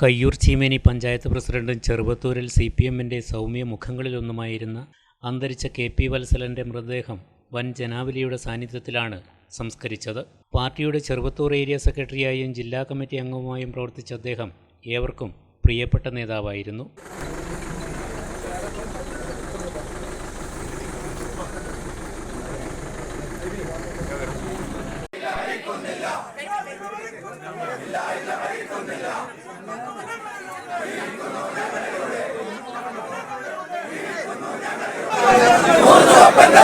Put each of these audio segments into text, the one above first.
കയ്യൂർ ചീമേനി പഞ്ചായത്ത് പ്രസിഡന്റും ചെറുവത്തൂരിൽ C P എമ്മിന്റെ സൗമ്യ മുഖങ്ങളിലൊന്നുമായിരുന്ന അന്തരിച്ച കെ പി വത്സലന്റെ മൃതദേഹം വൻ ജനാവലിയുടെ സാന്നിധ്യത്തിലാണ് സംസ്കരിച്ചത്. പാർട്ടിയുടെ ചെറുപത്തൂർ ഏരിയ സെക്രട്ടറിയായും ജില്ലാ കമ്മിറ്റി അംഗവുമായും പ്രവർത്തിച്ച അദ്ദേഹം ഏവർക്കും പ്രിയപ്പെട്ട നേതാവായിരുന്നു. അറിയിക്കുന്നില്ല ഇല്ല ഇല്ല അറിയിക്കുന്നില്ല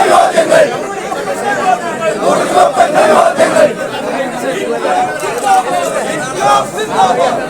ചോദ്യങ്ങൾ ചോദ്യങ്ങൾ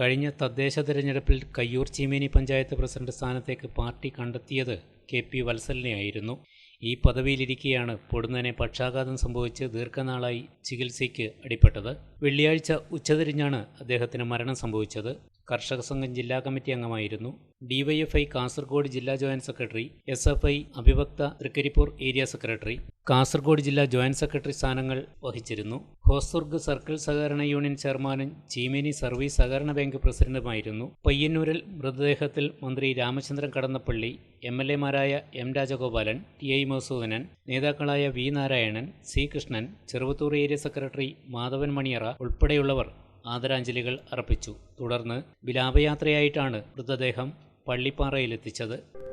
കഴിഞ്ഞ തദ്ദേശ തിരഞ്ഞെടുപ്പിൽ കയ്യൂർ ചീമേനി പഞ്ചായത്ത് പ്രസിഡന്റ് സ്ഥാനത്തേക്ക് പാർട്ടി കണ്ടെത്തിയത് കെ പി വത്സലിനെയായിരുന്നു ഈ പദവിയിലിരിക്കെയാണ് പൊടുന്നനെ പക്ഷാഘാതം സംഭവിച്ച് ദീർഘനാളായി ചികിത്സയ്ക്ക് അടിപ്പെട്ടത്. വെള്ളിയാഴ്ച ഉച്ചതിരിഞ്ഞാണ് അദ്ദേഹത്തിന് മരണം സംഭവിച്ചത്. കർഷക സംഘം ജില്ലാ കമ്മിറ്റി അംഗമായിരുന്നു. ഡിവൈഎഫ്ഐ കാസർഗോഡ് ജില്ലാ joint secretary S F I അഭിവക്ത Trikaripur area secretary Kasaragod ജില്ലാ ജോയിന്റ് സെക്രട്ടറി സ്ഥാനങ്ങൾ വഹിച്ചിരുന്നു. ഹോസ്ദുർഗ് സർക്കിൾ സഹകരണ യൂണിയൻ ചെയർമാനും ചീമേനി സർവീസ് സഹകരണ ബാങ്ക് പ്രസിഡന്റുമായിരുന്നു. പയ്യന്നൂരിൽ മൃതദേഹത്തിൽ മന്ത്രി Ramachandran Kadannappally M L എമാരായ M Rajagopalan T I Madhusudanan നേതാക്കളായ V Narayanan C Krishnan Cheruvathur area secretary Madhavan Maniyara ഉൾപ്പെടെയുള്ളവർ ആദരാഞ്ജലികൾ അർപ്പിച്ചു. തുടർന്ന് വിലാപയാത്രയായിട്ടാണ് മൃതദേഹം പള്ളിപ്പാറയിലെത്തിച്ചത്.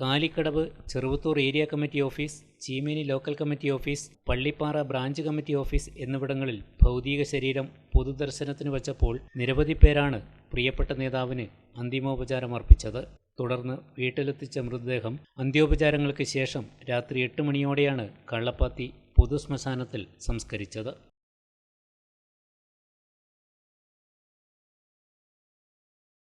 Kalikkadavu Cheruvathur area committee office Cheemeni local committee office Pallippara branch committee office എന്നിവിടങ്ങളിൽ ഭൗതിക ശരീരം പൊതുദർശനത്തിന് വച്ചപ്പോൾ നിരവധി പേരാണ് പ്രിയപ്പെട്ട നേതാവിന് അന്തിമോപചാരം അർപ്പിച്ചത്. തുടർന്ന് വീട്ടിലെത്തിച്ച മൃതദേഹം അന്ത്യോപചാരങ്ങൾക്ക് ശേഷം രാത്രി എട്ട് മണിയോടെയാണ് കള്ളപ്പാത്തി പൊതുശ്മശാനത്തിൽ സംസ്കരിച്ചത്.